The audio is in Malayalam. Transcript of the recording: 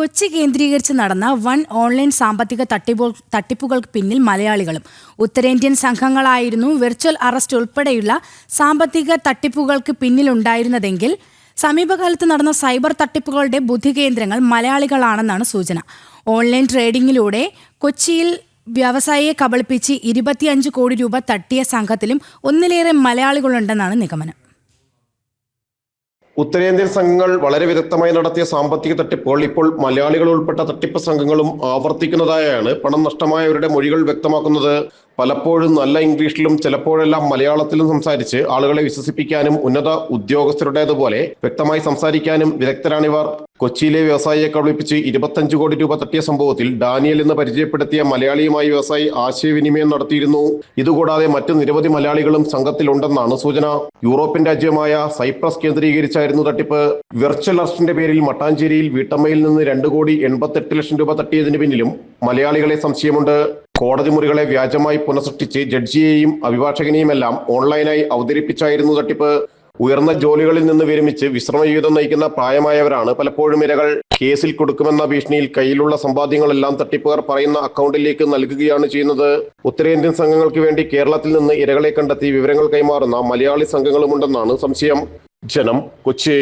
കൊച്ചി കേന്ദ്രീകരിച്ച് നടന്ന വൺ ഓൺലൈൻ സാമ്പത്തിക തട്ടിപ്പു തട്ടിപ്പുകൾക്ക് പിന്നിൽ മലയാളികളും. ഉത്തരേന്ത്യൻ സംഘങ്ങളായിരുന്നു വെർച്വൽ അറസ്റ്റ് ഉൾപ്പെടെയുള്ള സാമ്പത്തിക തട്ടിപ്പുകൾക്ക് പിന്നിലുണ്ടായിരുന്നതെങ്കിൽ സമീപകാലത്ത് നടന്ന സൈബർ തട്ടിപ്പുകളുടെ ബുദ്ധികേന്ദ്രങ്ങൾ മലയാളികളാണെന്നാണ് സൂചന. ഓൺലൈൻ ട്രേഡിംഗിലൂടെ കൊച്ചിയിൽ വ്യവസായിയെ കബളിപ്പിച്ച് ഇരുപത്തിയഞ്ച് കോടി രൂപ തട്ടിയ സംഘത്തിലും ഒന്നിലേറെ മലയാളികളുണ്ടെന്നാണ് നിഗമനം. ഉത്തരേന്ത്യൻ സംഘങ്ങൾ വളരെ വിദഗ്ധമായി നടത്തിയ സാമ്പത്തിക തട്ടിപ്പുകൾ ഇപ്പോൾ മലയാളികൾ ഉൾപ്പെട്ട തട്ടിപ്പ് സംഘങ്ങളും ആവർത്തിക്കുന്നതായാണ് പണം നഷ്ടമായവരുടെ മൊഴികൾ വ്യക്തമാക്കുന്നത്. പലപ്പോഴും നല്ല ഇംഗ്ലീഷിലും ചിലപ്പോഴെല്ലാം മലയാളത്തിലും സംസാരിച്ച് ആളുകളെ വിശ്വസിപ്പിക്കാനും ഉന്നത ഉദ്യോഗസ്ഥരുടേതുപോലെ വ്യക്തമായി സംസാരിക്കാനും വിദഗ്ധരാണിവർ. കൊച്ചിയിലെ വ്യവസായിയെ കബളിപ്പിച്ച് ഇരുപത്തഞ്ച് കോടി രൂപ തട്ടിയ സംഭവത്തിൽ ഡാനിയൽ എന്ന് പരിചയപ്പെടുത്തിയ മലയാളിയുമായി വ്യവസായി ആശയവിനിമയം നടത്തിയിരുന്നു. ഇതുകൂടാതെ മറ്റു നിരവധി മലയാളികളും സംഘത്തിലുണ്ടെന്നാണ് സൂചന. യൂറോപ്യൻ രാജ്യമായ സൈപ്രസ് കേന്ദ്രീകരിച്ചായിരുന്നു തട്ടിപ്പ്. വെർച്വൽ അറസ്റ്റിന്റെ പേരിൽ മട്ടാഞ്ചേരിയിൽ വീട്ടമ്മയിൽ നിന്ന് രണ്ട് കോടി എൺപത്തെട്ട് ലക്ഷം രൂപ തട്ടിയതിന് പിന്നിലും മലയാളികളെ സംശയമുണ്ട്. കോടതി മുറികളെ വ്യാജമായി പുനഃസൃഷ്ടിച്ച് ജഡ്ജിയെയും അഭിഭാഷകനെയും എല്ലാം ഓൺലൈനായി അവതരിപ്പിച്ചായിരുന്നു തട്ടിപ്പ്. ഉയർന്ന ജോലികളിൽ നിന്ന് വിരമിച്ച് വിശ്രമ ജീവിതം നയിക്കുന്ന പ്രായമായവരാണ് പലപ്പോഴും ഇരകൾ. കേസിൽ കൊടുക്കുമെന്ന ഭീഷണിയിൽ കയ്യിലുള്ള സമ്പാദ്യങ്ങളെല്ലാം തട്ടിപ്പുകാർ പറയുന്ന അക്കൗണ്ടിലേക്ക് നൽകുകയാണ് ചെയ്യുന്നത്. ഉത്തരേന്ത്യൻ സംഘങ്ങൾക്ക് വേണ്ടി കേരളത്തിൽ നിന്ന് ഇരകളെ കണ്ടെത്തി വിവരങ്ങൾ കൈമാറുന്ന മലയാളി സംഘങ്ങളുമുണ്ടെന്നാണ് സംശയം. ജനം കൊച്ചി.